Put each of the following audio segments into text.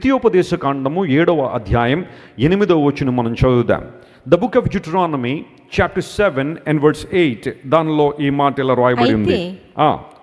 ద్వితీయోపదేశ కాండము ఏడవ అధ్యాయం ఎనిమిదవ వచ్చిన మనం చదువుదాం. The book of Deuteronomy chapter seven and words eight దానిలో ఈ మాట ఇలా రాయబడి ఉంది.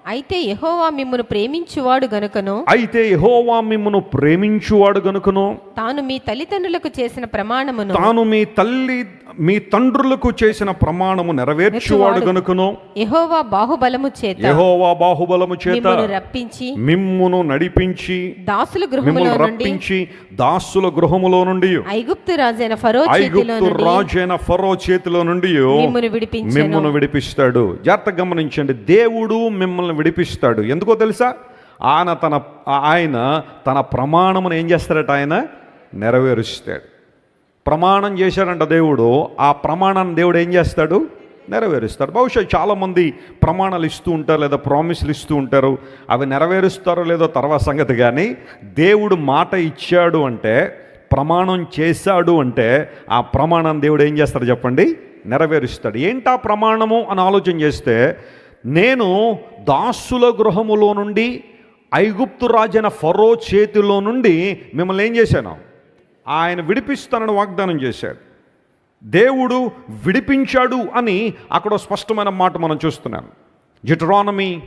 అయితే యెహోవా మిమ్మును ప్రేమించువాడు గనుకను అయితే యెహోవా మిమ్మును ప్రేమించువాడు గనుకను తాను మీ తల్లిదండ్రులకు చేసిన ప్రమాణమును తాను మీ తల్లి మీ తండ్రులకు చేసిన ప్రమాణము నెరవేర్చువాడు గనుకను. యెహోవా బాహుబలము చేత యెహోవా బాహుబలము చేత మిమ్మును రప్పించి మిమ్మును నడిపించి దాసుల గృహములో మిమ్మల్ని నుండి రప్పించి దాసుల గృహములో నుండి ఐగుప్తు రాజైన ఫరో చేతిలో ఐగుప్తు నుండి రాజైన ఫరో చేతిలో నుండి మిమ్మును విడిపించెను. మిమ్మల్ని విడిపిస్తాడు. జాగ్రత్త గమనించండి దేవుడు మిమ్మల్ని విడిపిస్తాడు. ఎందుకో తెలుసా? ఆయన తన ఆయన తన ప్రమాణమును ఏం చేస్తాడట ఆయన? నెరవేరుస్తాడు. ప్రమాణం చేశాడంట దేవుడు. ఆ ప్రమాణాన్ని దేవుడు ఏం చేస్తాడు? నెరవేరుస్తాడు. బహుశా చాలామంది ప్రమాణాలు ఇస్తూ ఉంటారు లేదా ప్రామిస్లు ఇస్తూ ఉంటారు. అవి నెరవేరుస్తారో లేదో తర్వాత సంగతి కానీ దేవుడు మాట ఇచ్చాడు అంటే ప్రమాణం చేశాడు అంటే ఆ ప్రమాణాన్ని దేవుడు ఏం చేస్తాడు చెప్పండి? నెరవేరుస్తాడు. ఏంటా ప్రమాణము అని ఆలోచన చేస్తే నేను దాసుల గృహములో నుండి ఐగుప్తు రాజైన ఫరో చేతిలో నుండి మిమ్మల్ని ఏం చేశాను? ఆయన విడిపిస్తానని వాగ్దానం చేశాడు. దేవుడు విడిపించాడు అని అక్కడ స్పష్టమైన మాట మనం చూస్తున్నాం. జిట్రానమీ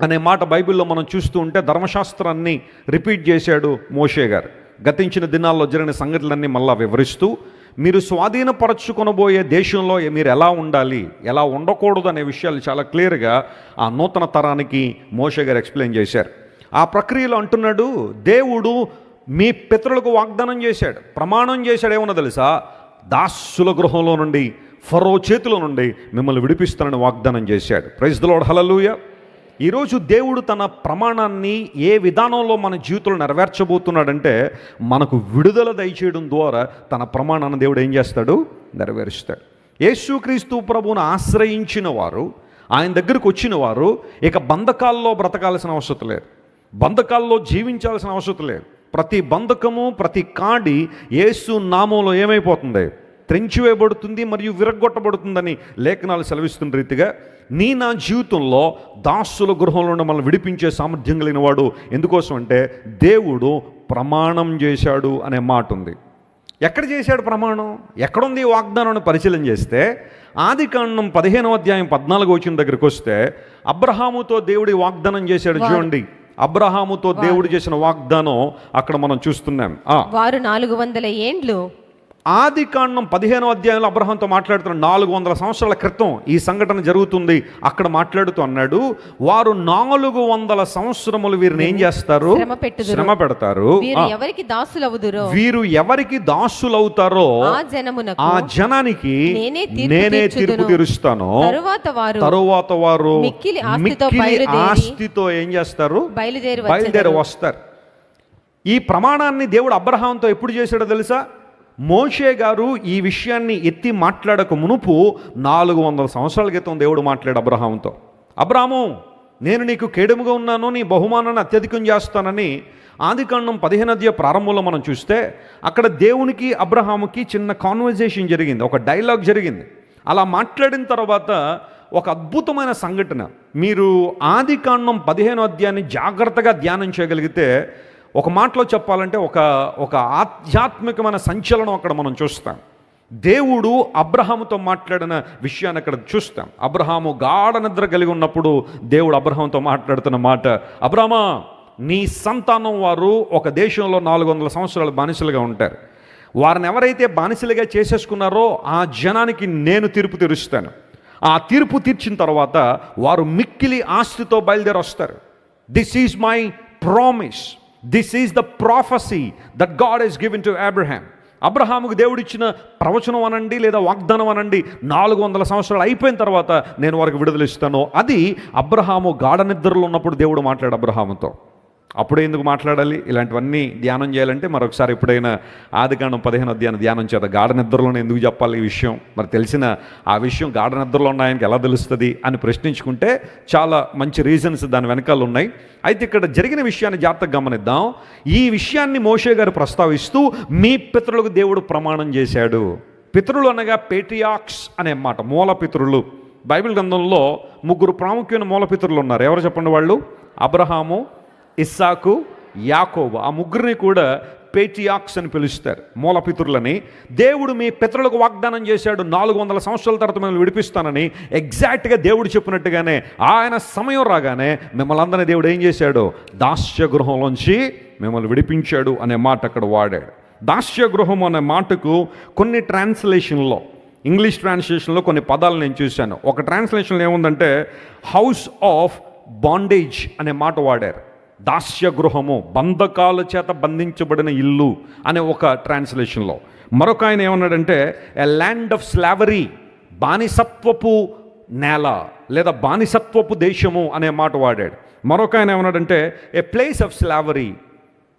అనే మాట బైబిల్లో మనం చూస్తూ ఉంటే ధర్మశాస్త్రాన్ని రిపీట్ చేశాడు మోషే గారు. గతించిన దినాల్లో జరిగిన సంగతులన్నీ మళ్ళా వివరిస్తూ మీరు స్వాధీనపరచుకొనబోయే దేశంలో మీరు ఎలా ఉండాలి ఎలా ఉండకూడదు అనే విషయాలు చాలా క్లియర్గా ఆ నూతన తరానికి మోషే గారు ఎక్స్ప్లెయిన్ చేశారు. ఆ ప్రక్రియలో అంటున్నాడు దేవుడు మీ పితరులకు వాగ్దానం చేశాడు ప్రమాణం చేశాడు ఏమన్నా తెలుసా? దాసుల గృహంలో నుండి ఫరో చేతిలో నుండి మిమ్మల్ని విడిపిస్తానని వాగ్దానం చేశాడు. ప్రైజ్ ద హలలుయ ఈరోజు దేవుడు తన ప్రమాణాన్ని ఏ విధానంలో మన జీవితంలో నెరవేర్చబోతున్నాడంటే మనకు విడుదల దయచేయడం ద్వారా తన ప్రమాణాన్ని దేవుడు ఏం చేస్తాడు? నెరవేరుస్తాడు. యేసుక్రీస్తు ప్రభువును ఆశ్రయించిన వారు ఆయన దగ్గరకు వచ్చిన వారు ఇక బంధకాల్లో బ్రతకాల్సిన అవసరం లేదు. బంధకాల్లో జీవించాల్సిన అవసరం లేదు. ప్రతి బంధకము ప్రతి కాడి యేసు నామంలో ఏమైపోతుంది? త్రెంచివేయబడుతుంది మరియు విరగొట్టబడుతుందని లేఖనాలు సెలవిస్తున్న రీతిగా నీ నా జీవితంలో దాసుల గృహంలో మనల్ని విడిపించే సామర్థ్యం కలిగిన వాడు ఎందుకోసం అంటే దేవుడు ప్రమాణం చేశాడు అనే మాట ఉంది. ఎక్కడ చేశాడు ప్రమాణం? ఎక్కడుంది వాగ్దానాన్ని పరిశీలన చేస్తే ఆది కాండం పదిహేనవ అధ్యాయం పద్నాలుగు వచ్చిన దగ్గరికి వస్తే అబ్రహాముతో దేవుడి వాగ్దానం చేశాడు చూడండి. అబ్రహాముతో దేవుడు చేసిన వాగ్దానం అక్కడ మనం చూస్తున్నాం. వారు నాలుగు వందల ఏండ్లు ఆది కాండం పదిహేనో అధ్యాయంలో అబ్రహాంతో మాట్లాడుతున్న నాలుగు వందల సంవత్సరాల క్రితం ఈ సంఘటన జరుగుతుంది. అక్కడ మాట్లాడుతూ అన్నాడు వారు నాలుగు వందల సంవత్సరములు వీరిని ఏం చేస్తారు? శ్రమ పెడతారు. ఎవరికి దాసులవుదురో? వీరు ఎవరికి దాసులవుతారో ఆ జనానికి నేనే తీర్పు. తీరుస్తాను. తరువాత వారు తరువాత వారు మిక్కిలి ఆస్తితో ఏం చేస్తారు? బయలుదేరి బయలుదేరి. వస్తారు. ఈ ప్రమాణాన్ని దేవుడు అబ్రహాంతో ఎప్పుడు చేశాడో తెలుసా? మోషే గారు ఈ విషయాన్ని ఎత్తి మాట్లాడక మునుపు నాలుగు వందల సంవత్సరాల క్రితం దేవుడు మాట్లాడు అబ్రహాంతో అబ్రాము నేను నీకు కేడముగా ఉన్నాను నీ బహుమానాన్ని అత్యధికం చేస్తానని ఆదికాండం పదిహేను అధ్యాయ ప్రారంభంలో మనం చూస్తే అక్కడ దేవునికి అబ్రహాముకి చిన్న కాన్వర్జేషన్ జరిగింది ఒక డైలాగ్ జరిగింది. అలా మాట్లాడిన తర్వాత ఒక అద్భుతమైన సంఘటన. మీరు ఆదికాండం పదిహేను అధ్యాయాన్ని జాగ్రత్తగా ధ్యానం చేయగలిగితే ఒక మాటలో చెప్పాలంటే ఒక ఒక ఆధ్యాత్మికమైన సంచలనం అక్కడ మనం చూస్తాం. దేవుడు అబ్రహాముతో మాట్లాడిన విషయాన్ని అక్కడ చూస్తాం. అబ్రహాము గాఢ నిద్ర కలిగి ఉన్నప్పుడు దేవుడు అబ్రహాంతో మాట్లాడుతున్న మాట అబ్రహమా నీ సంతానం వారు ఒక దేశంలో నాలుగు వందల సంవత్సరాలు బానిసలుగా ఉంటారు. వారిని ఎవరైతే బానిసలుగా చేసేసుకున్నారో ఆ జనానికి నేను తీర్పు తీరుస్తాను. ఆ తీర్పు తీర్చిన తర్వాత వారు మిక్కిలి ఆస్తితో బయలుదేరి వస్తారు this is my promise this is the prophecy that God is given to Abraham అబ్రహాముకు దేవుడిచ్చిన ప్రవచనం అనండి లేదా వాగ్దానం అనండి. నాలుగు వందల సంవత్సరాలు అయిపోయిన తర్వాత నేను వారికి విడుదల ఇస్తాను. అది అబ్రహాము గాఢ నిద్రలో ఉన్నప్పుడు దేవుడు మాట్లాడు అబ్రహాముతో. అప్పుడే ఎందుకు మాట్లాడాలి? ఇలాంటివన్నీ ధ్యానం చేయాలంటే మరొకసారి ఎప్పుడైనా ఆదికాండం పదిహేను అధ్యాయం ధ్యానం చేత గాఢ నిద్రలోనే ఎందుకు చెప్పాలి ఈ విషయం? మరి తెలిసిన ఆ విషయం గాఢ నిద్రలో ఉన్నాయనికి ఎలా తెలుస్తుంది అని ప్రశ్నించుకుంటే చాలా మంచి రీజన్స్ దాని వెనకాల ఉన్నాయి. అయితే ఇక్కడ జరిగిన విషయాన్ని జాగ్రత్తగా గమనిద్దాం. ఈ విషయాన్ని మోషే గారు ప్రస్తావిస్తూ మీ పితరులకు దేవుడు ప్రమాణం చేశాడు. పితరులు అనగా పేట్రియాక్స్ అనే మాట మూల పితరులు. బైబిల్ గ్రంథంలో ముగ్గురు ప్రాముఖ్యమైన మూల పితరులు ఉన్నారు. ఎవరు చెప్పండి వాళ్ళు? అబ్రహాము ఇస్సాకు యాకోబు ఆ ముగ్గురిని కూడా పేటియాక్స్ అని పిలుస్తారు మూలపితురులని దేవుడు మీ పితరులకు వాగ్దానం చేశాడు నాలుగు వందల సంవత్సరాల తర్వాత మిమ్మల్ని విడిపిస్తానని. ఎగ్జాక్ట్గా దేవుడు చెప్పినట్టుగానే ఆయన సమయం రాగానే మిమ్మల్ని అందరినీ దేవుడు ఏం చేశాడు? దాస్య గృహంలోంచి మిమ్మల్ని విడిపించాడు అనే మాట అక్కడ వాడాడు. దాస్య గృహం అనే మాటకు కొన్ని ట్రాన్స్లేషన్లో ఇంగ్లీష్ ట్రాన్స్లేషన్లో కొన్ని పదాలు నేను చూశాను. ఒక ట్రాన్స్లేషన్లో ఏముందంటే హౌస్ ఆఫ్ బాండేజ్ అనే మాట వాడారు. దాస్య గృహము బంధకాల చేత బంధించబడిన ఇల్లు అనే ఒక ట్రాన్స్లేషన్లో. మరొక ఆయన ఏమన్నాడంటే ఎ ల్యాండ్ ఆఫ్ స్లావరీ బానిసత్వపు నేల లేదా బానిసత్వపు దేశము అనే మాట వాడాడు. మరొక ఆయన ఏమన్నాడంటే a place of slavery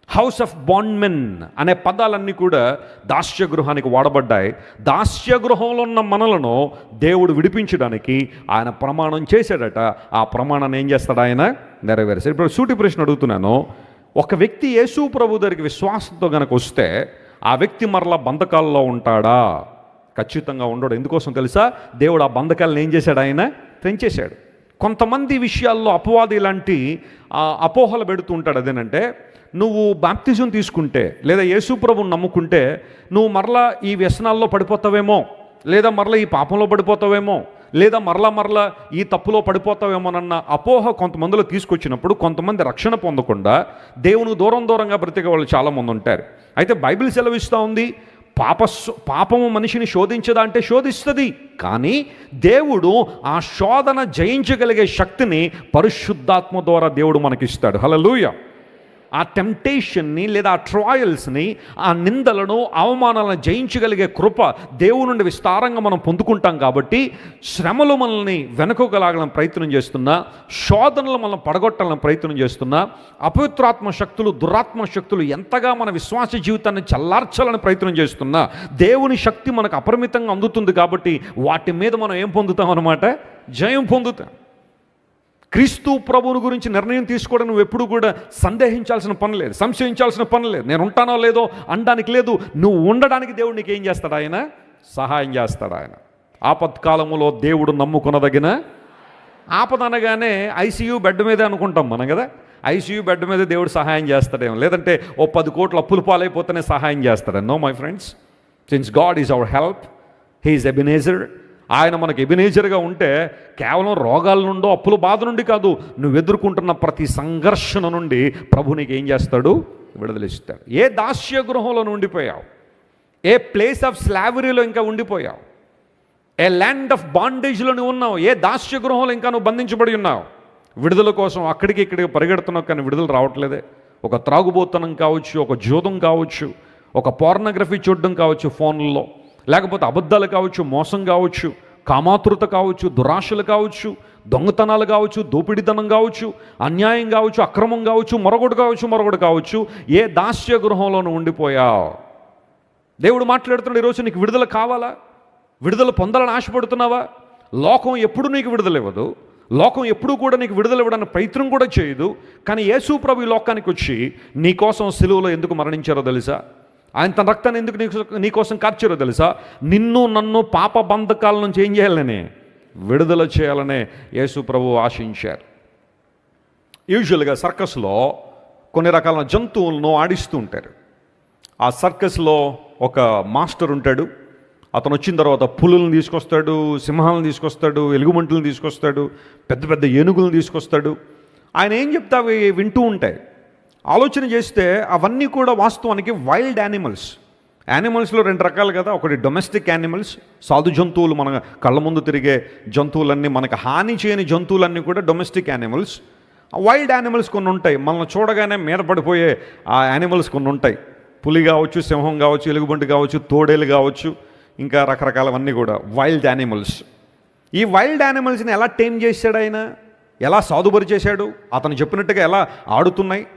house of bondmen అనే పదాలన్నీ కూడా దాస్య గృహానికి వాడబడ్డాయి. దాస్య గృహంలో ఉన్న మనలను దేవుడు విడిపించడానికి ఆయన ప్రమాణం చేశాడట. ఆ ప్రమాణాన్ని ఏం చేస్తాడు ఆయన? నెరవేరుస్తాడు. ఇప్పుడు సూటి ప్రశ్న అడుగుతున్నాను. ఒక వ్యక్తి యేసు ప్రభు దగ్గరికి విశ్వాసంతో కనుక వస్తే ఆ వ్యక్తి మరలా బంధకాల్లో ఉంటాడా? ఖచ్చితంగా ఉండడు. ఎందుకోసం తెలుసా? దేవుడు ఆ బంధకాలను ఏం చేశాడు ఆయన? తెంచేశాడు. కొంతమంది విషయాల్లో అపవాది ఇలాంటి ఆ, అపోహలు పెడుతూ ఉంటాడు. అదేనంటే నువ్వు బాప్తిజం తీసుకుంటే లేదా యేసుప్రభుని నమ్ముకుంటే నువ్వు మరలా ఈ వ్యసనాల్లో పడిపోతావేమో లేదా మరలా ఈ పాపంలో పడిపోతావేమో లేదా మరలా మరలా ఈ తప్పులో పడిపోతావేమోనన్న అపోహ కొంతమందిలో తీసుకొచ్చినప్పుడు కొంతమంది రక్షణ పొందకుండా దేవుని దూరం దూరంగా బ్రతికే వాళ్ళు చాలామంది ఉంటారు. అయితే బైబిల్ సెలవిస్తూ ఉంది పాప పాపము మనిషిని శోధించదా అంటే శోధిస్తుంది. కానీ దేవుడు ఆ శోధన జయించగలిగే శక్తిని పరిశుద్ధాత్మ ద్వారా దేవుడు మనకిస్తాడు. హలలుయ ఆ టెంప్టేషన్ని లేదా ఆ ట్రయల్స్ని ఆ నిందలను అవమానాలను జయించగలిగే కృప దేవుని నుండి విస్తారంగా మనం పొందుకుంటాం కాబట్టి శ్రమలు మనల్ని వెనుకగలాగలని ప్రయత్నం చేస్తున్నా శోధనలు మనం పడగొట్టాలని ప్రయత్నం చేస్తున్నా అపవిత్రాత్మ శక్తులు దురాత్మ శక్తులు ఎంతగా మన విశ్వాస జీవితాన్ని చల్లార్చాలని ప్రయత్నం చేస్తున్నా దేవుని శక్తి మనకు అపరిమితంగా అందుతుంది కాబట్టి వాటి మీద మనం ఏం పొందుతాం అన్నమాట? జయం పొందుతాం. క్రీస్తు ప్రభువుని గురించి నిర్ణయం తీసుకోవడం నువ్వు ఎప్పుడు కూడా సందేహించాల్సిన పని లేదు సంశయించాల్సిన పని లేదు. నేను ఉంటానో లేదో అనడానికి లేదు. నువ్వు ఉండడానికి దేవుడు నీకు ఏం చేస్తాడు ఆయన? సహాయం చేస్తాడు ఆయన. ఆపత్కాలములో దేవుడు నమ్ముకునదగిన ఆపద అనగానే ఐసీయూ బెడ్ మీదే అనుకుంటాం మనం కదా? ఐసీయూ బెడ్ మీద దేవుడు సహాయం చేస్తాడేమో. లేదంటే ఓ పది కోట్లు అప్పులు పాలైపోతేనే సహాయం చేస్తాడు no my friends since God is our help he's Ebenezer ఆయన మనకు ఎబినేజర్గా ఉంటే కేవలం రోగాల నుండో అప్పుల బాధ నుండి కాదు నువ్వు ఎదుర్కొంటున్న ప్రతి సంఘర్షణ నుండి ప్రభు నీకు ఏం చేస్తాడు? విడుదలిస్తాడు ఏ దాస్య గృహంలో ఉండిపోయావు? ఏ ప్లేస్ ఆఫ్ స్లావరీలో ఇంకా ఉండిపోయావు? ఏ ల్యాండ్ ఆఫ్ బాండేజ్లో నువ్వు ఉన్నావు? ఏ దాస్య గృహంలో ఇంకా నువ్వు బంధించబడి ఉన్నావు? విడుదల కోసం అక్కడికి ఇక్కడికి పరిగెడుతున్నావు కానీ విడుదల రావట్లేదే. ఒక త్రాగుబోతనం కావచ్చు ఒక జూదం కావచ్చు ఒక పోర్నగ్రఫీ చూడడం కావచ్చు ఫోన్లలో. లేకపోతే అబద్ధాలు కావచ్చు మోసం కావచ్చు కామాతృత కావచ్చు దురాశలు కావచ్చు దొంగతనాలు కావచ్చు దోపిడితనం కావచ్చు అన్యాయం కావచ్చు అక్రమం కావచ్చు మరొకటి కావచ్చు మరొకటి కావచ్చు ఏ దాస్య గృహంలోనూ ఉండిపోయా ఉండిపోయావు. దేవుడు మాట్లాడుతున్నాడు ఈరోజు నీకు విడుదల కావాలా? విడుదల పొందాలని ఆశపడుతున్నావా? లోకం ఎప్పుడు నీకు విడుదల ఇవ్వదు. లోకం ఎప్పుడు కూడా నీకు విడుదల ఇవ్వడానికి ప్రయత్నం కూడా చేయదు. కానీ యేసు ప్రభు ఈ లోకానికి వచ్చి నీ కోసం ఎందుకు మరణించారో తెలుసా? ఆయన తన రక్తాన్ని ఎందుకు నీకు నీ కోసం కార్చారో తెలుసా? నిన్ను నన్ను పాప బంధకాల నుంచి ఏం చేయాలని? విడుదల చేయాలనే యేసు ప్రభు ఆశించారు. యూజువల్గా సర్కస్లో కొన్ని రకాల జంతువులను ఆడిస్తూ ఉంటారు. ఆ సర్కస్లో ఒక మాస్టర్ ఉంటాడు. అతను వచ్చిన తర్వాత పులులను తీసుకొస్తాడు సింహాలను తీసుకొస్తాడు ఎలుగుమంటులను తీసుకొస్తాడు పెద్ద పెద్ద ఏనుగులను తీసుకొస్తాడు. ఆయన ఏం చెప్తే అవి వింటూ ఉంటాయి. ఆలోచన చేస్తే అవన్నీ కూడా వాస్తవానికి వైల్డ్ యానిమల్స్ యానిమల్స్లో రెండు రకాలు కదా. ఒకటి డొమెస్టిక్ యానిమల్స్ సాధు జంతువులు మన కళ్ళ ముందు తిరిగే జంతువులన్నీ మనకు హాని చేయని జంతువులన్నీ కూడా డొమెస్టిక్ యానిమల్స్ వైల్డ్ యానిమల్స్ కొన్ని ఉంటాయి. మనల్ని చూడగానే మీద పడిపోయే ఆ యానిమల్స్ కొన్ని ఉంటాయి. పులి కావచ్చు సింహం కావచ్చు ఎలుగుబంటి కావచ్చు తోడేలు కావచ్చు ఇంకా రకరకాలవన్నీ కూడా వైల్డ్ యానిమల్స్ ఈ వైల్డ్ యానిమల్స్ని ఎలా టేమ్ చేశాడు ఆయన? ఎలా సాధుబరి చేశాడు? అతను చెప్పినట్టుగా ఎలా ఆడుతున్నాయి?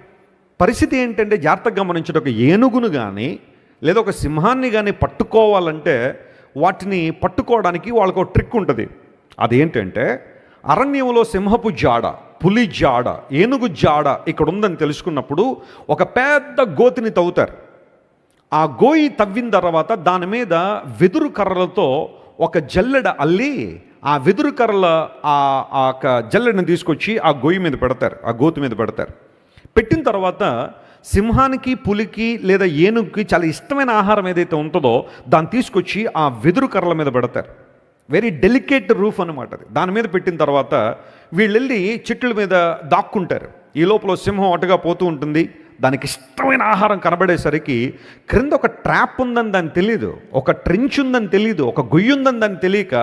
పరిస్థితి ఏంటంటే జాగ్రత్తగా గమనించడం ఒక ఏనుగును కానీ లేదా ఒక సింహాన్ని కానీ పట్టుకోవాలంటే వాటిని పట్టుకోవడానికి వాళ్ళకు ఒక ట్రిక్ ఉంటుంది. అదేంటంటే అరణ్యంలో సింహపు జాడ పులి జాడ ఏనుగు జాడ ఇక్కడ ఉందని తెలుసుకున్నప్పుడు ఒక పెద్ద గోతిని తవ్వుతారు. ఆ గోయి తవ్విన తర్వాత దాని మీద వెదురు కర్రలతో ఒక జల్లెడ అల్లి ఆ వెదురు కర్రల ఆ యొక్క జల్లెడని తీసుకొచ్చి ఆ గోయి మీద పెడతారు ఆ గోతి మీద పెడతారు. పెట్టిన తర్వాత సింహానికి పులికి లేదా ఏనుగుకి చాలా ఇష్టమైన ఆహారం ఏదైతే ఉంటుందో దాన్ని తీసుకొచ్చి ఆ వెదురు కర్రల మీద పెడతారు. వెరీ డెలికేట్ రూఫ్ అనమాట అది. దాని మీద పెట్టిన తర్వాత వీళ్ళు వెళ్ళి చెట్ల మీద దాక్కుంటారు. ఈ లోపల సింహం అటుగా పోతూ ఉంటుంది. దానికి ఇష్టమైన ఆహారం కనబడేసరికి క్రింద ఒక ట్రాప్ ఉందని దాన్ని తెలియదు ఒక ట్రెంచ్ ఉందని తెలియదు ఒక గొయ్యి ఉందని దాన్ని తెలియక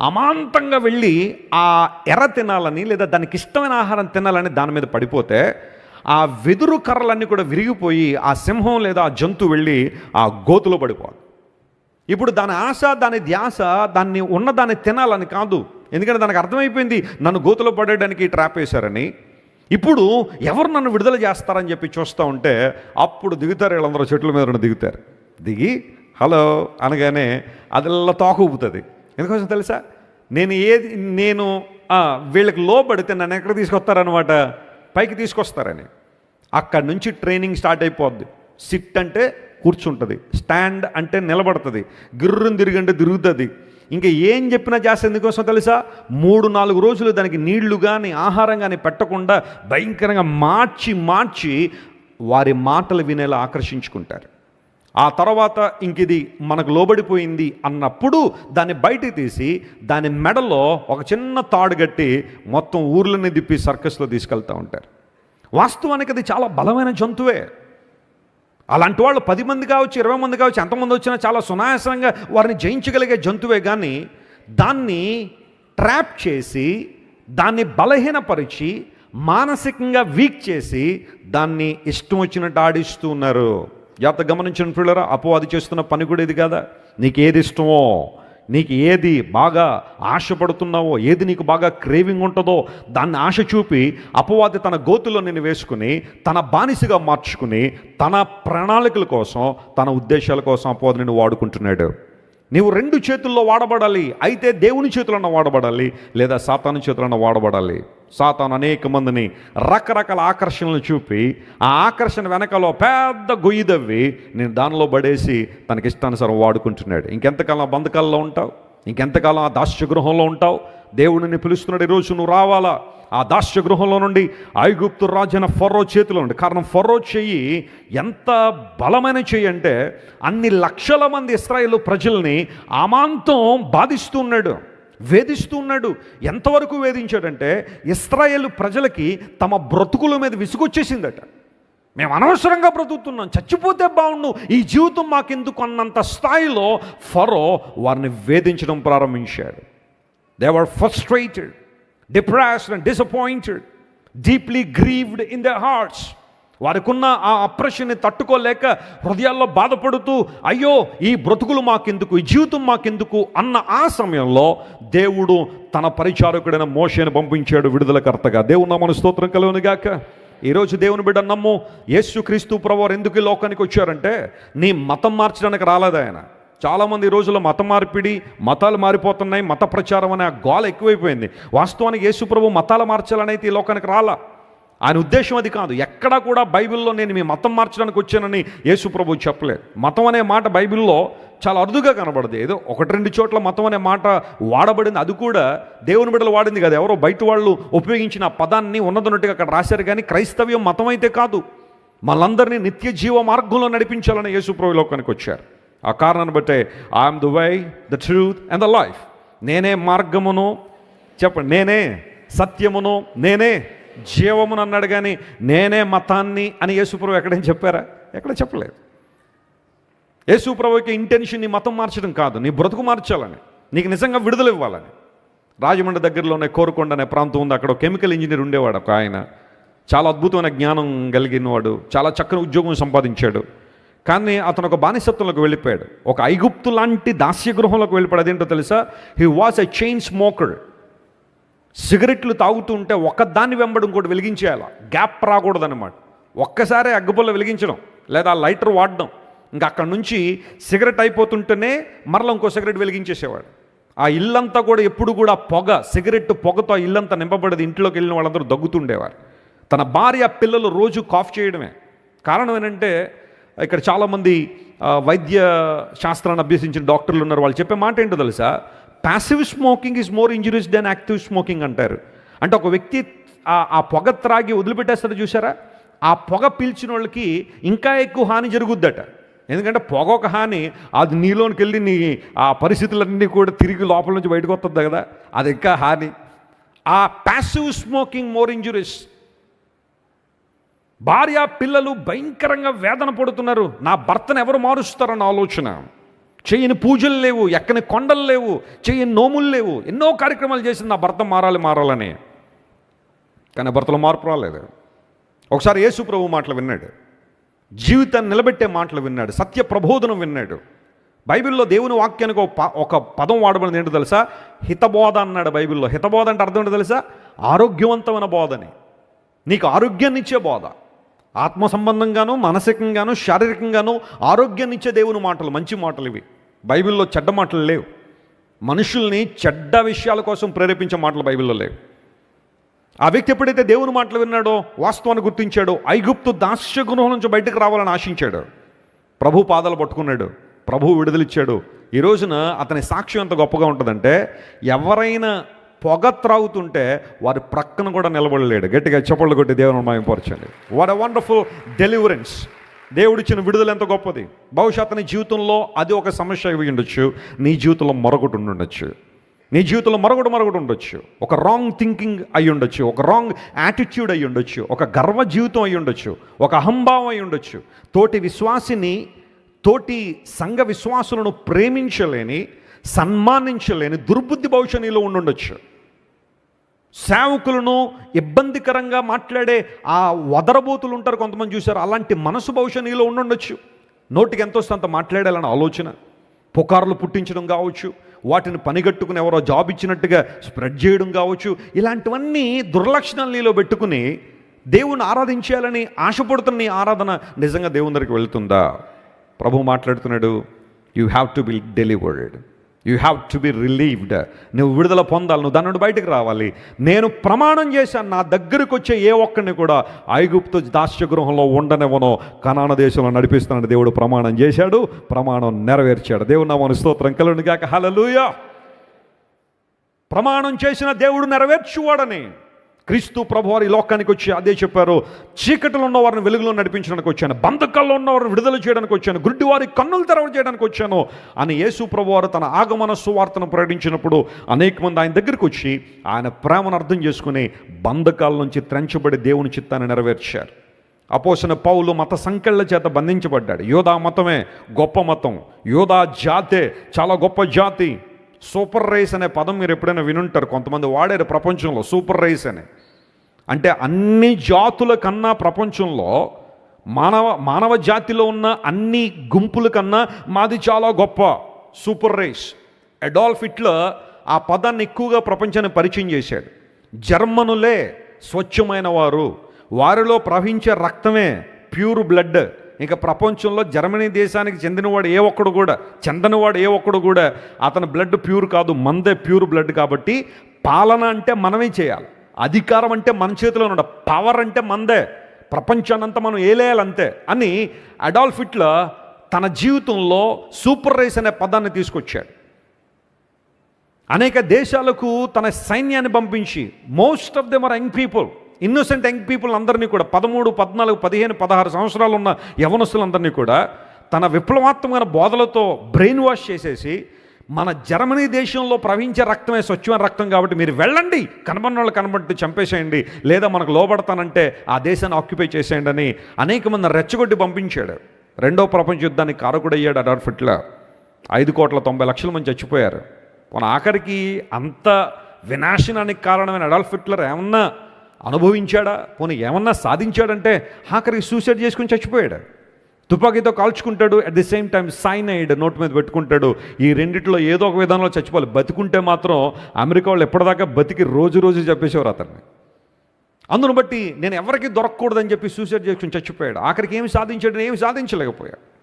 అమాంతంగా వెళ్ళి ఆ ఎర్ర తినాలని లేదా దానికి ఇష్టమైన ఆహారం తినాలని దాని మీద పడిపోతే ఆ వెదురు కర్రలన్నీ కూడా విరిగిపోయి ఆ సింహం లేదా ఆ జంతువు వెళ్ళి ఆ గోతులో పడిపోవాలి. ఇప్పుడు దాని ఆశ దాని ధ్యాస దాన్ని ఉన్నదాన్ని తినాలని కాదు. ఎందుకంటే దానికి అర్థమైపోయింది నన్ను గోతులో పడేయడానికి ట్రాప్ వేశారని. ఇప్పుడు ఎవరు నన్ను విడుదల చేస్తారని చెప్పి చూస్తూ ఉంటే అప్పుడు దిగుతారు వీళ్ళందరూ చెట్ల మీద నుండి దిగుతారు. దిగి హలో అనగానే అదిలా తోక ఊపుతుంది. ఎందుకోసం తెలుసా? నేను ఏది నేను వీళ్ళకి లోబడితే నన్ను ఎక్కడ తీసుకొస్తారనమాట పైకి తీసుకొస్తారని. అక్కడి నుంచి ట్రైనింగ్ స్టార్ట్ అయిపోద్ది. సిట్ అంటే కూర్చుంటుంది. స్టాండ్ అంటే నిలబడుతుంది. గిర్రుని తిరిగంటే తిరుగుతుంది. ఇంకా ఏం చెప్పినా చేస్తే ఎందుకోసం తెలుసా? మూడు నాలుగు రోజులు దానికి నీళ్ళు కానీ ఆహారం కానీ పెట్టకుండా భయంకరంగా మార్చి మార్చి వారి మాటలు వినేలా ఆకర్షించుకుంటారు. ఆ తర్వాత ఇంక ఇది మనకు లోబడిపోయింది అన్నప్పుడు దాన్ని బయటికి తీసి దాని మెడలో ఒక చిన్న తాడు కట్టి మొత్తం ఊర్లని తిప్పి సర్కస్లో తీసుకెళ్తూ ఉంటారు. వాస్తవానికి అది చాలా బలమైన జంతువే. అలాంటి వాళ్ళు పది మంది కావచ్చు ఇరవై మంది కావచ్చు ఎంతమంది వచ్చినా చాలా సునాయాసంగా వారిని జయించగలిగే జంతువే కానీ దాన్ని ట్రాప్ చేసి దాన్ని బలహీనపరిచి మానసికంగా వీక్ చేసి దాన్ని ఇష్టం వచ్చినట్టు ఆడిస్తూ ఉన్నారు. జాగ్రత్త గమనించిన పిల్లరా అపవాది చేస్తున్న పని కూడా ఇది కదా? నీకు ఏది ఇష్టమో నీకు ఏది బాగా ఆశపడుతున్నావో ఏది నీకు బాగా క్రేవింగ్ ఉంటుందో దాన్ని ఆశ చూపి అపవాది తన గోతులో నేను వేసుకుని తన బానిసగా మార్చుకుని తన ప్రణాళికల కోసం తన ఉద్దేశాల కోసం అపవాది నేను వాడుకుంటున్నాడు. నీవు రెండు చేతుల్లో వాడబడాలి. అయితే దేవుని చేతులన్న వాడబడాలి లేదా సాతాను చేతులన్న వాడబడాలి. సాతాను అనేక మందిని రకరకాల ఆకర్షణలు చూపి ఆ ఆకర్షణ వెనకాల పెద్ద గొయ్యి దవ్వి నేను దానిలో పడేసి తనకి ఇష్టానుసారం వాడుకుంటున్నాడు. ఇంకెంతకాలం ఆ బంధకాల్లో ఉంటావు? ఇంకెంతకాలం ఆ దాస్య గృహంలో ఉంటావు దేవుడిని పిలుస్తున్నాడు ఈరోజు నువ్వు రావాలా? ఆ దాస్య గృహంలో నుండి ఐగుప్తు రాజైన ఫర్రో చేతిలో నుండి కారణం ఫర్రో చెయ్యి ఎంత బలమైన చెయ్యి అంటే అన్ని లక్షల మంది ఇస్రాయేల్ ప్రజల్ని అమాంతం బాధిస్తున్నాడు వేధిస్తూ ఉన్నాడు ఎంతవరకు వేధించాడంటే ఇస్రాయేల్ ప్రజలకి తమ బ్రతుకుల మీద విసుగొచ్చేసిందట. మేము అనవసరంగా బ్రతుకుతున్నాం చచ్చిపోతే బాగుండు ఈ జీవితం మాకెందుకు అన్నంత స్థాయిలో ఫరో వారిని వేధించడం ప్రారంభించాడు. They were frustrated depressed and disappointed deeply grieved in the hearts వారికున్న ఆ అప్రెషన్ని తట్టుకోలేక హృదయాల్లో బాధపడుతూ అయ్యో ఈ బ్రతుకులు మాకెందుకు? ఈ జీవితం మాకెందుకు? అన్న ఆ సమయంలో దేవుడు తన పరిచారకుడైన మోషేను పంపించాడు విడుదలకర్తగా. దేవుడు నా మన స్తోత్రం కలవనిగాక ఈరోజు దేవుని బిడ్డ నమ్ము యేసు క్రీస్తు ప్రభువారు ఎందుకు ఈ లోకానికి వచ్చారంటే నీ మతం మార్చడానికి రాలేదు ఆయన. చాలామంది ఈ రోజుల్లో మత మార్పిడి మతాలు మారిపోతున్నాయి మత ప్రచారం అనే ఆ గోల ఎక్కువైపోయింది. వాస్తవానికి యేసు ప్రభు మతాలు మార్చాలనైతే ఈ లోకానికి రాలా. ఆయన ఉద్దేశం అది కాదు. ఎక్కడా కూడా బైబిల్లో నేను మీ మతం మార్చడానికి వచ్చానని యేసుప్రభు చెప్పలేదు. మతం అనే మాట బైబిల్లో చాలా అరుదుగా కనబడదు. ఏదో ఒకటి రెండు చోట్ల మతం అనే మాట వాడబడింది. అది కూడా దేవుని బిడ్డలు వాడింది కదా. ఎవరో బయట వాళ్ళు ఉపయోగించిన ఆ పదాన్ని ఉన్నదన్నట్టుగా అక్కడ రాశారు కానీ క్రైస్తవ్యం మతం అయితే కాదు. మనందరినీ నిత్య జీవ మార్గంలో నడిపించాలని యేసుప్రభు లోకానికి వచ్చారు. ఆ కారణాన్ని బట్టే I am the way the truth and the life. నేనే మార్గమును చెప్పండి నేనే సత్యమును నేనే జీవమును అన్నాడు కానీ నేనే మతాన్ని అని యేసుప్రభు ఎక్కడైనా చెప్పారా? ఎక్కడ చెప్పలేదు. యేసుప్రభుకి ఇంటెన్షన్ నీ మతం మార్చడం కాదు నీ బ్రతుకు మార్చాలని నీకు నిజంగా విడుదల ఇవ్వాలని. రాజమండ్రి దగ్గరలోనే కోరుకొండ అనే ప్రాంతం ఉంది అక్కడ కెమికల్ ఇంజనీర్ ఉండేవాడు ఒక ఆయన. చాలా అద్భుతమైన జ్ఞానం కలిగినవాడు చాలా చక్కని ఉద్యోగం సంపాదించాడు. కానీ అతను ఒక బానిసత్వంలోకి వెళ్ళిపోయాడు. ఒక ఐగుప్తు లాంటి దాస్య గృహంలోకి వెళ్ళిపోయాడు. అదేంటో తెలుసా? He was a chain smoker సిగరెట్లు తాగుతూ ఉంటే ఒక్కదాన్ని వెంబడి ఇంకోటి వెలిగించేయాలి? గ్యాప్ రాకూడదన్నమాట. ఒక్కసారి అగ్గిపుల్ల వెలిగించడం లేదా లైటర్ వాడడం. ఇంకా అక్కడ నుంచి సిగరెట్ అయిపోతుంటేనే మరలా ఇంకో సిగరెట్ వెలిగించేసేవాడు. ఆ ఇల్లంతా కూడా ఎప్పుడు కూడా పొగ సిగరెట్ పొగతో ఆ ఇల్లంతా నింపబడేది ఇంట్లోకి వెళ్ళిన వాళ్ళందరూ దగ్గుతుండేవారు. తన భార్య పిల్లలు రోజు కాఫ్ చేయడమే. కారణం ఏంటంటే ఇక్కడ చాలామంది వైద్య శాస్త్రాన్ని అభ్యసించిన డాక్టర్లు ఉన్నారు. వాళ్ళు చెప్పే మాట ఏంటో తెలుసా? Passive smoking is more injuries than active smoking అంటారు. అంటే ఒక వ్యక్తి ఆ- ఆ పొగ త్రాగి వదిలిపెట్టేస్తారు చూసారా ఆ పొగ పీల్చిన వాళ్ళకి ఇంకా ఎక్కువ హాని జరుగుద్దట. ఎందుకంటే పొగ ఒక హాని అది నీలోనికి వెళ్ళి నీ ఆ పరిస్థితులన్నీ కూడా తిరిగి లోపల నుంచి బయటకు వస్తుంది కదా అది ఇంకా హాని. ఆ ప్యాసివ్ స్మోకింగ్ మోర్ ఇంజురీస్ భార్య పిల్లలు భయంకరంగా వేదన పడుతున్నారు. నా భర్తను ఎవరు మారుస్తారన్న ఆలోచన? చేయని పూజలు లేవు ఎక్కని కొండలు లేవు చేయని నోములు లేవు. ఎన్నో కార్యక్రమాలు చేసింది నా భర్త మారాలి మారాలని. కానీ భర్తలో మార్పు రాలేదు. ఒకసారి యేసు ప్రభు మాటలు విన్నాడు. జీవితాన్ని నిలబెట్టే మాటలు విన్నాడు. సత్య ప్రబోధనం విన్నాడు. బైబిల్లో దేవుని వాక్యానికి ఒక ప- ఒక పదం వాడబడింది ఏంటో తెలుసా? హితబోధ అన్నాడు బైబిల్లో. హితబోధ అంటే అర్థం ఏంటో తెలుసా? ఆరోగ్యవంతమైన బోధని. నీకు ఆరోగ్యాన్ని ఇచ్చే బోధ. ఆత్మ సంబంధంగాను మానసికంగాను శారీరకంగాను ఆరోగ్యాన్ని ఇచ్చే దేవుని మాటలు మంచి మాటలు ఇవి. బైబిల్లో చెడ్డ మాటలు లేవు. మనుషుల్ని చెడ్డ విషయాల కోసం ప్రేరేపించే మాటలు బైబిల్లో లేవు. ఆ వ్యక్తి ఎప్పుడైతే దేవుని మాటలు విన్నాడో వాస్తవాన్ని గుర్తించాడో ఐగుప్తు దాస్య గృహం నుంచి బయటకు రావాలని ఆశించాడు. ప్రభు పాదాలు పట్టుకున్నాడు. ప్రభు విడుదలిచ్చాడు. ఈ రోజున అతని సాక్ష్యం ఎంత గొప్పగా ఉంటుందంటే ఎవరైనా పొగ త్రాగుతుంటే వారి ప్రక్కన కూడా నిలబడలేడు. గట్టిగా చెప్పళ్ళు కొట్టి దేవుని మాయపరచండి వాట్ అ వండర్ఫుల్ డెలివరెన్స్ దేవుడిచ్చిన విడుదల ఎంత గొప్పది? భవిష్యత్తు నీ జీవితంలో అది ఒక సమస్య అయి ఉండొచ్చు. నీ జీవితంలో మరొకటి ఉండొచ్చు. నీ జీవితంలో మరొకటి మరొకటి ఉండొచ్చు. ఒక రాంగ్ థింకింగ్ అయి ఉండొచ్చు. ఒక రాంగ్ యాటిట్యూడ్ అయి ఉండొచ్చు. ఒక గర్వ జీవితం అయి ఉండొచ్చు. ఒక అహంభావం అయి ఉండొచ్చు. తోటి విశ్వాసిని తోటి సంఘ విశ్వాసులను ప్రేమించలేని సన్మానించలేని దుర్బుద్ధి భవిష్యత్తులో నీలో ఉండుండొచ్చు సేవకులను ఇబ్బందికరంగా మాట్లాడే ఆ వదరబోతులు ఉంటారు కొంతమంది చూశారు. అలాంటి మనసు బహుశా నీలో ఉండుండొచ్చు. నోటికి ఎంత వస్తే అంత మాట్లాడాలని ఆలోచన. పుకార్లు పుట్టించడం కావచ్చు వాటిని పనిగట్టుకుని ఎవరో జాబ్ ఇచ్చినట్టుగా స్ప్రెడ్ చేయడం కావచ్చు ఇలాంటివన్నీ దుర్లక్షణాలు నీలో పెట్టుకుని దేవుణ్ణి ఆరాధించాలని ఆశపడుతున్న నీ ఆరాధన నిజంగా దేవుని దగ్గరికి వెళ్తుందా? ప్రభు మాట్లాడుతున్నాడు you have to be delivered you have to be relieved నువ్వు విడుదల పొందాలి నువ్వు దాని నుండి బయటకు రావాలి. నేను ప్రమాణం చేశాను నా దగ్గరకు వచ్చే ఏ ఒక్కరిని కూడా ఐగుప్తు దాస్య గృహంలో ఉండనివ్వను. కనాన దేశంలో నడిపిస్తానని దేవుడు ప్రమాణం చేశాడు ప్రమాణం నెరవేర్చాడు. దేవుడు నా మన స్తోత్రం కలుగును గాక. ప్రమాణం చేసిన దేవుడు నెరవేర్చువాడని. క్రీస్తు ప్రభువారి ఈ లోకానికి వచ్చి అదే చెప్పారు. చీకటిలో ఉన్న వారిని వెలుగులో నడిపించడానికి వచ్చాను. బంధకాల్లో ఉన్నవారిని విడుదల చేయడానికి వచ్చాను. గుడ్డి వారి కన్నులు తెరవ చేయడానికి వచ్చాను అని యేసు ప్రభువారు తన ఆగమన సువార్తను ప్రకటించినప్పుడు అనేక మంది ఆయన దగ్గరికి వచ్చి ఆయన ప్రేమను అర్థం చేసుకుని బంధకాల నుంచి త్రెంచబడి దేవుని చిత్తాన్ని నెరవేర్చారు. అపోసిన పౌలు మత సంకెళ్ళ చేత బంధించబడ్డాడు. యోధా మతమే గొప్ప మతం. యోధా జాతే చాలా గొప్ప జాతి. సూపర్ రైస్ అనే పదం మీరు ఎప్పుడైనా వినుంటారు? కొంతమంది వాడారు ప్రపంచంలో సూపర్ రైస్ అని. అంటే అన్ని జాతుల కన్నా ప్రపంచంలో మానవ మానవ జాతిలో ఉన్న అన్ని గుంపుల కన్నా మాది చాలా గొప్ప సూపర్ రైస్. అడాల్ఫ్ హిట్లర్ ఆ పదాన్ని ఎక్కువగా ప్రపంచాన్ని పరిచయం చేశాడు. జర్మనులే స్వచ్ఛమైన వారు. వారిలో ప్రవహించే రక్తమే ప్యూర్ బ్లడ్. ఇంకా ప్రపంచంలో జర్మనీ దేశానికి చెందినవాడు ఏ ఒక్కడు కూడా చెందనివాడు ఏ ఒక్కడు కూడా అతని బ్లడ్ ప్యూర్ కాదు మందే ప్యూర్ బ్లడ్ కాబట్టి పాలన అంటే మనమే చేయాలి. అధికారం అంటే మన చేతిలో ఉండ పవర్ అంటే మందే. ప్రపంచాన్నంతా మనం ఏలేయాలంతే అని అడాల్ఫ్ హిట్లర్ తన జీవితంలో సూపర్ రైస్ అనే పదాన్ని తీసుకొచ్చాడు. అనేక దేశాలకు తన సైన్యాన్ని పంపించి most of them are young people innocent young people అందరినీ కూడా పదమూడు పద్నాలుగు పదిహేను పదహారు సంవత్సరాలు ఉన్న యవనస్తులందరినీ కూడా తన విప్లవాత్మకమైన బోధలతో బ్రెయిన్ వాష్ చేసేసి మన జర్మనీ దేశంలో ప్రవహించే రక్తమే స్వచ్ఛమైన రక్తం కాబట్టి మీరు వెళ్ళండి. కనబడిన వాళ్ళు కనబడి చంపేసేయండి. లేదా మనకు లోబడతానంటే ఆ దేశాన్ని ఆక్యుపై చేసేయండి అని అనేక మంది రెచ్చగొట్టి పంపించాడు. రెండో ప్రపంచ యుద్ధానికి కారకుడయ్యాడు అడాల్ఫ్ హిట్లర్. ఐదు కోట్ల తొంభై లక్షల మంది చచ్చిపోయారు. మన ఆఖరికి అంత వినాశనానికి కారణమైన అడాల్ఫ్ హిట్లర్ ఏమన్నా అనుభవించాడా? పోనీ ఏమన్నా సాధించాడంటే ఆఖరికి సూసైడ్ చేసుకుని చచ్చిపోయాడు. తుపాకీతో కాల్చుకుంటాడు at the same time cyanide note మీద పెట్టుకుంటాడు. ఈ రెండిట్లో ఏదో ఒక విధానంలో చచ్చిపోవాలి. బతికుంటే మాత్రం అమెరికా వాళ్ళు ఎప్పటిదాకా బతికి రోజు రోజు చెప్పేసేవారు అతన్ని. అందును బట్టి నేను ఎవరికి దొరకకూడదని చెప్పి సూసైడ్ చేసుకుని చచ్చిపోయాడు. ఆఖరికి ఏమి సాధించాడు? ఏమి సాధించలేకపోయాడు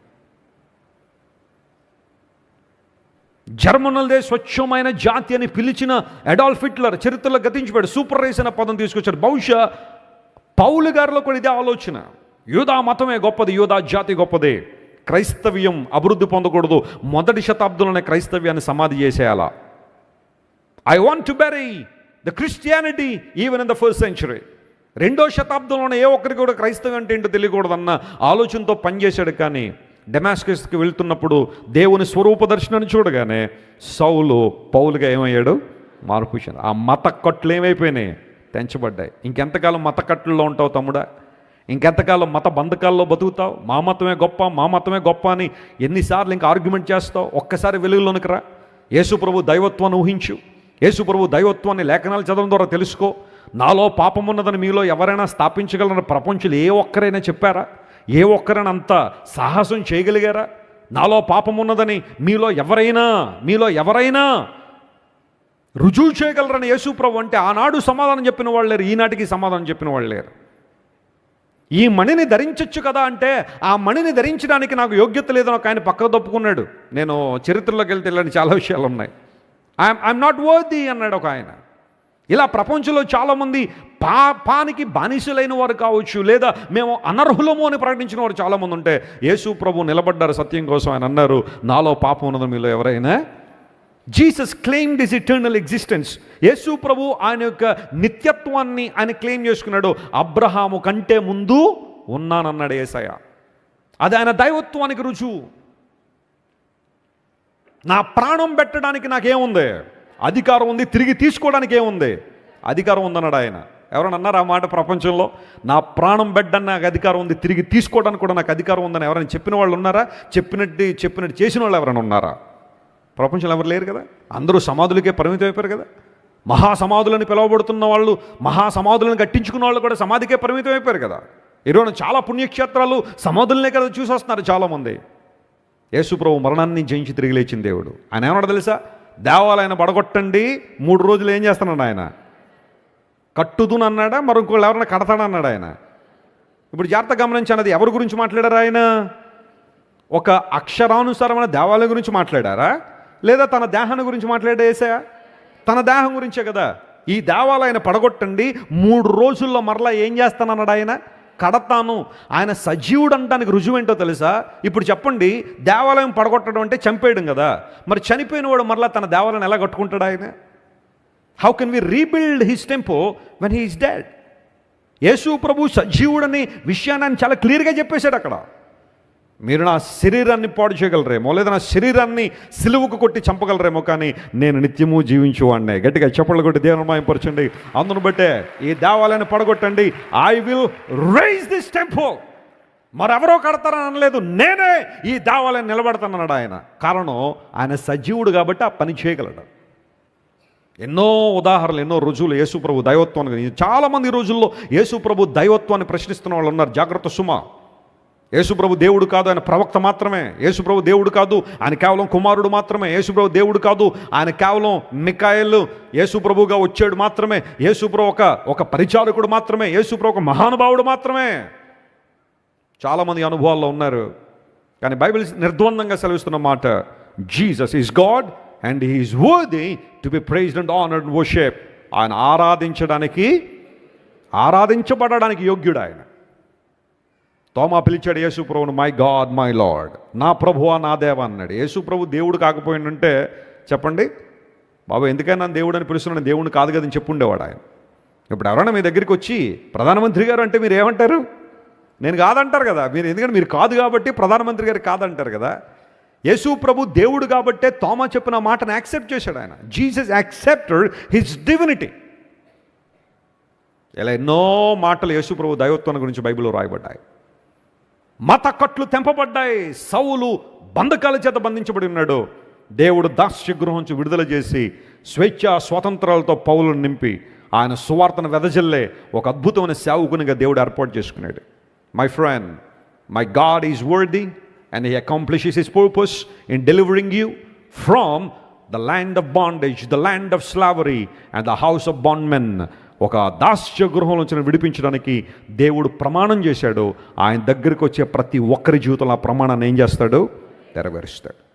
జర్మనల్దే స్వచ్ఛమైన జాతి అని పిలిచిన అడాల్ఫ్ హిట్లర్ చరిత్రలో గతించిపోయాడు. సూపర్ రైస్ అనే పదం తీసుకొచ్చాడు. బహుశా పౌలు గారిలో కూడా ఇదే ఆలోచన. యూదా మతమే గొప్పది యూదా జాతి గొప్పదే. క్రైస్తవ్యం అభివృద్ధి పొందకూడదు. మొదటి శతాబ్దంలోనే క్రైస్తవ్యాన్ని సమాధి చేసేయాలా? I want to bury the Christianity even in the first century రెండో శతాబ్దంలోనే ఏ ఒక్కరికి కూడా క్రైస్తవం అంటే ఏంటో తెలియకూడదన్న ఆలోచనతో పనిచేశాడు కానీ డెమాస్కస్కి వెళ్తున్నప్పుడు దేవుని స్వరూప దర్శనాన్ని చూడగానే సౌలు పౌలుగా ఏమయ్యాడు? మార్పు ఆ మత కట్లు ఏమైపోయినాయి? తెంచబడ్డాయి. ఇంకెంతకాలం మత కట్లలో ఉంటావు తమ్ముడా? ఇంకెంతకాలం మత బంధకాల్లో బతుకుతావు? మా మతమే గొప్ప మా మతమే గొప్ప అని ఎన్నిసార్లు ఇంకా ఆర్గ్యుమెంట్ చేస్తావు? ఒక్కసారి వెలుగులోనికి రా. యేసుప్రభు దైవత్వాన్ని ఊహించు. యేసుప్రభు దైవత్వాన్ని లేఖనాలు చదవడం ద్వారా తెలుసుకో. నాలో పాపం ఉన్నదని మీలో ఎవరైనా స్థాపించగలరని ప్రపంచంలో ఏ ఒక్కరైనా చెప్పారా? ఏ ఒక్కరినంత సాహసం చేయగలిగారా? నాలో పాపం ఉన్నదని మీలో ఎవరైనా మీలో ఎవరైనా రుజువు చేయగలరని యేసుప్రభు అంటే ఆనాడు సమాధానం చెప్పిన వాళ్ళు లేరు ఈనాటికి సమాధానం చెప్పిన వాళ్ళు లేరు. ఈ మణిని ధరించొచ్చు కదా అంటే ఆ మణిని ధరించడానికి నాకు యోగ్యత లేదని ఒక ఆయన పక్కకు తప్పుకున్నాడు నేను చరిత్రలోకి వెళ్తే వెళ్ళని చాలా విషయాలు ఉన్నాయి. ఐఎమ్ ఐఎమ్ నాట్ వర్ది అన్నాడు ఒక ఆయన. ఇలా ప్రపంచంలో చాలామంది పా పానికి బానిసలైన వారు కావచ్చు లేదా మేము అనర్హులము అని ప్రకటించిన వారు చాలామంది ఉంటే యేసు ప్రభు నిలబడ్డారు సత్యం కోసం ఆయన అన్నారు నాలో పాపం ఉన్నది మీలో ఎవరైనా? Jesus claim this eternal existence Yesu ప్రభు ఆయన యొక్క నిత్యత్వాన్ని ఆయన క్లెయిమ్ చేసుకున్నాడు. అబ్రహాము కంటే ముందు ఉన్నానన్నాడు ఏసయ అది ఆయన దైవత్వానికి రుజువు. నా ప్రాణం పెట్టడానికి నాకేముంది? అధికారం ఉంది తిరిగి తీసుకోవడానికి ఏముంది? అధికారం ఉందన్నాడు ఆయన. ఎవరైనా అన్నారు ఆ మాట ప్రపంచంలో? నా ప్రాణం బెడ్డని నాకు అధికారం ఉంది తిరిగి తీసుకోవడానికి కూడా నాకు అధికారం ఉందని ఎవరైనా చెప్పిన వాళ్ళు ఉన్నారా? చెప్పినట్టు చెప్పినట్టు చేసిన వాళ్ళు ఎవరైనా ఉన్నారా? ప్రపంచంలో ఎవరు లేరు కదా? అందరూ సమాధులకే పరిమితం అయిపోయారు కదా? మహాసమాధులని పిలువబడుతున్న వాళ్ళు మహాసమాధులను కట్టించుకున్న వాళ్ళు కూడా సమాధికే పరిమితం అయిపోయారు కదా? ఈరోజు చాలా పుణ్యక్షేత్రాలు సమాధులనే కదా చూసి వస్తున్నారు చాలామంది. యేసుప్రభు మరణాన్ని జయించి తిరిగి లేచిన దేవుడు. ఆయన ఏమన్నాడు తెలుసా? దేవాలయాన్ని పడగొట్టండి. మూడు రోజులు ఏం చేస్తున్నాడు ఆయన? కట్టుదును అన్నాడా? మరి ఇంకోళ్ళు ఎవరైనా కడతాడన్నాడు ఆయన? ఇప్పుడు జాగ్రత్త గమనించినది ఎవరి గురించి మాట్లాడారు ఆయన? ఒక అక్షరానుసారమైన దేవాలయం గురించి మాట్లాడారా? లేదా తన దేహాన్ని గురించి మాట్లాడేసా తన దేహం గురించే కదా. ఈ దేవాలయాన్ని పడగొట్టండి మూడు రోజుల్లో మరలా ఏం చేస్తానన్నాడు ఆయన? కడతాను. ఆయన సజీవుడు అంటానికి రుజువు ఏంటో తెలుసా? ఇప్పుడు చెప్పండి దేవాలయం పడగొట్టడం అంటే చంపేయడం కదా. మరి చనిపోయిన వాడు మరలా తన దేవాలయం ఎలా కట్టుకుంటాడు ఆయన? How can we rebuild his temple when he's dead Yesu ప్రభు సజీవుడని విషయాన్ని ఆయన చాలా క్లియర్గా చెప్పేశాడు అక్కడ. మీరు నా శరీరాన్ని పాడు చేయగలరేమో లేదా నా శరీరాన్ని సిలువుకు కొట్టి చంపగలరేమో కానీ నేను నిత్యము జీవించువాడినే. గట్టిగా చెప్పలు కొట్టి దేవుని మాయపరచండి అందును బట్టే ఈ దేవాలయాన్ని పడగొట్టండి. I will raise this temple మరెవరో కడతారని అనలేదు. నేనే ఈ దేవాలయం నిలబడతానన్నాడు ఆయన. కారణం ఆయన సజీవుడు కాబట్టి ఆ పని చేయగలడు. ఎన్నో ఉదాహరణలు ఎన్నో రుజువులు యేసుప్రభు దైవత్వాన్ని చాలామంది రోజుల్లో యేసుప్రభు దైవత్వాన్ని ప్రశ్నిస్తున్న వాళ్ళు ఉన్నారు. జాగ్రత్త సుమ. యేసుప్రభు దేవుడు కాదు ఆయన ప్రవక్త మాత్రమే. యేసుప్రభు దేవుడు కాదు ఆయన కేవలం కుమారుడు మాత్రమే. యేసుప్రభు దేవుడు కాదు ఆయన కేవలం మికాయలు యేసుప్రభుగా వచ్చాడు మాత్రమే. యేసుప్రభు ఒక ఒక పరిచారకుడు మాత్రమే. యేసుప్రభు ఒక మహానుభావుడు మాత్రమే. చాలామంది అనుభవాల్లో ఉన్నారు. కానీ బైబిల్ నిర్ద్వందంగా సెలవిస్తున్న మాట Jesus is God and he's worthy to be praised and honoured worship ఆయన ఆరాధించడానికి ఆరాధించబడడానికి యోగ్యుడు ఆయన. తోమా పిలిచాడు Yesu my God my Lord నా ప్రభువా నా దేవ అన్నాడు. యేసు ప్రభు దేవుడు కాకపోయిందంటే చెప్పండి బాబు ఎందుకైనా నన్ను దేవుడు అని పిలుస్తున్నాను దేవుడిని కాదు కదని చెప్పుండేవాడు ఆయన. ఇప్పుడు ఎవరైనా మీ దగ్గరికి వచ్చి ప్రధానమంత్రి గారు అంటే మీరు ఏమంటారు? నేను కాదంటారు కదా మీరు ఎందుకంటే మీరు కాదు కాబట్టి ప్రధానమంత్రి గారు కాదంటారు కదా. యేసు ప్రభు దేవుడు కాబట్టే తోమా చెప్పిన మాటను యాక్సెప్ట్ చేశాడు ఆయన. Jesus accepted his divinity. ఇలా ఎన్నో మాటలు యేసు ప్రభు దైవత్వం గురించి బైబిల్లో రాయబడ్డాయి. మత కట్లు తెంపబడ్డాయి. సౌలు బంధకాల చేత బంధించబడి ఉన్నాడు. దేవుడు దాస్య గృహం నుంచి విడుదల చేసి స్వేచ్ఛ స్వాతంత్రాలతో పౌలను నింపి ఆయన సువార్తను వెదజల్లే ఒక అద్భుతమైన సేవకునిగా దేవుడు ఏర్పాటు చేసుకున్నాడు. My friend my God is worthy and he accomplishes his purpose in delivering you from the land of bondage the land of slavery and the house of bondmen ఒక దాస్య గృహం నుంచి విడిపించడానికి దేవుడు ప్రమాణం చేశాడు. ఆయన దగ్గరికి వచ్చే ప్రతి ఒక్కరి జీవితంలో ఆ ప్రమాణాన్ని ఏం చేస్తాడు? నెరవేరుస్తాడు.